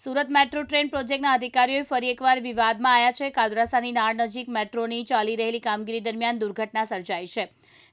Surat metro train પ્રોજેક્ટના અધિકારીઓ ફરી એકવાર વિવાદમાં આવ્યા છે. કાદરાસાની નાળ નજીક મેટ્રોની ચાલી રહેલી કામગીરી દરમિયાન દુર્ઘટના સર્જાઈ છે.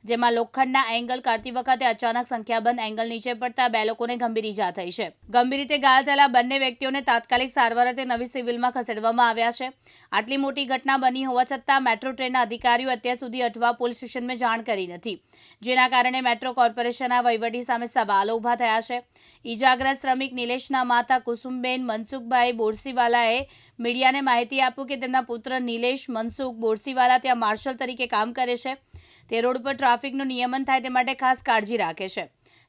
જેમાં લોખંડના એંગલ કાઢતી વખતે અચાનક સંખ્યાબંધ એંગલ નીચે પડતા બે લોકોને ગંભીર ઈજા થઈ છે. ગંભીર રીતે ઘાયલ થયેલા બંને વ્યક્તિઓને તાત્કાલિક સારવાર અર્થે નવી સિવિલમાં ખસેડવામાં આવ્યા છે. આટલી મોટી ઘટના બની હોવા છતાં મેટ્રો ટ્રેનના અધિકારીઓ અત્યાર સુધી અઠવા પોલીસ સ્ટેશનમાં જાણ કરી નથી. જેના કારણે મેટ્રો કોર્પોરેશનના વહીવટી સામે સવાલો ઊભા થયા છે. ઈજાગ્રસ્ત શ્રમિક નિલેશના માતા કુસુમબેન મનસુખભાઈ બોરસીવાલાએ મીડિયાને માહિતી આપ્યું કે તેમના પુત્ર નિલેશ મનસુખ બોરસીવાલા ત્યાં માર્શલ તરીકે કામ કરે છે. તે રોડ પર ટ્રાફિકનું નિયમન થાય તે માટે ખાસ કાળજી રાખે છે.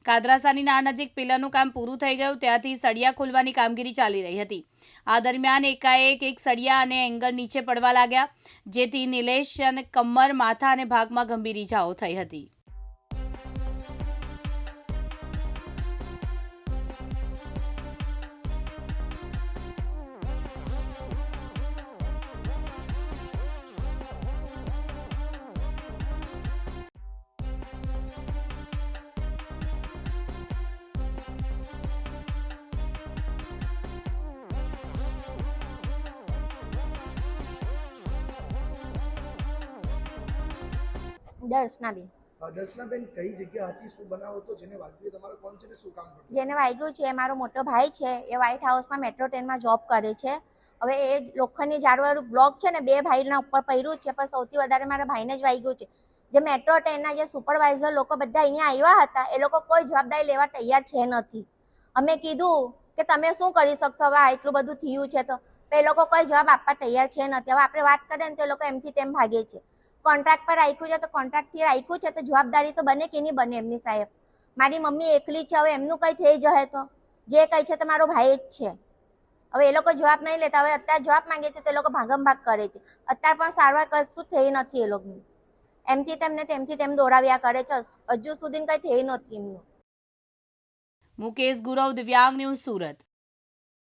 કાદરાસાની ના નજીક પિલરનું કામ પૂરું થઈ ગયું, ત્યાંથી સળિયા ખોલવાની કામગીરી ચાલી રહી હતી. આ દરમિયાન એકાએક એક સળિયા અને એંગલ નીચે પડવા લાગ્યા, જેથી નિલેશ અને કમર, માથા અને ભાગમાં ગંભીર ઈજાઓ થઈ હતી. દર્શનાબેન. દર્શનાબેન કઈ જગ્યા હતી શું બનાવો તો જેને વાગ્યું તમારો કોણ છે ને શું કામ કરતો? જેને વાગ્યું છે એ મારો મોટો ભાઈ છે એ વ્હાઇટ હાઉસમાં મેટ્રો ટ્રેનમાં જોબ કરે છે. હવે એ લોખંડની ઝાડવાળું બ્લોક છે ને બે ભાઈના ઉપર પડ્યું છે પણ સૌથી વધારે મારા ભાઈને જ વાગ્યું છે. જે મેટ્રો ટ્રેનના જે સુપરવાઇઝર લોકો બધા અહીંયા આવ્યા હતા એ લોકો કોઈ જવાબદારી લેવા તૈયાર છે નથી. અમે કીધું કે તમે શું કરી શકશો હવે આ એટલું બધું થયું છે તો એ લોકો કોઈ જવાબ આપવા તૈયાર છે નથી. હવે આપણે વાત કરીએ ને તો એ લોકો એમથી તેમ ભાગે છે. કોન્ટ્રાક્ટ પર રાખ્યું છે, તો કોન્ટ્રાક્ટથી રાખ્યું છે, તો જવાબદારી તો બને કે નહીં બને એમની સાહેબ? મારી મમ્મી એકલી છે, હવે એમનું કંઈ થઈ જશે તો? જે કંઈ છે, તો મારો ભાઈ જ છે. હવે એ લોકો જવાબ નહીં લેતા, હવે અત્યારે જવાબ માંગે છે, તો એ લોકો ભાગમ ભાગ કરે છે. અત્યારે પણ સારવાર કશું થઈ નથી એ લોકોની. એમથી તેમને તેમથી તેમ દોડાવ્યા કરે છે, હજુ સુધી કંઈ થઈ નથી એમનું. મુકેશ ગુરવ, દિવ્યાંગ ન્યૂઝ સુરત.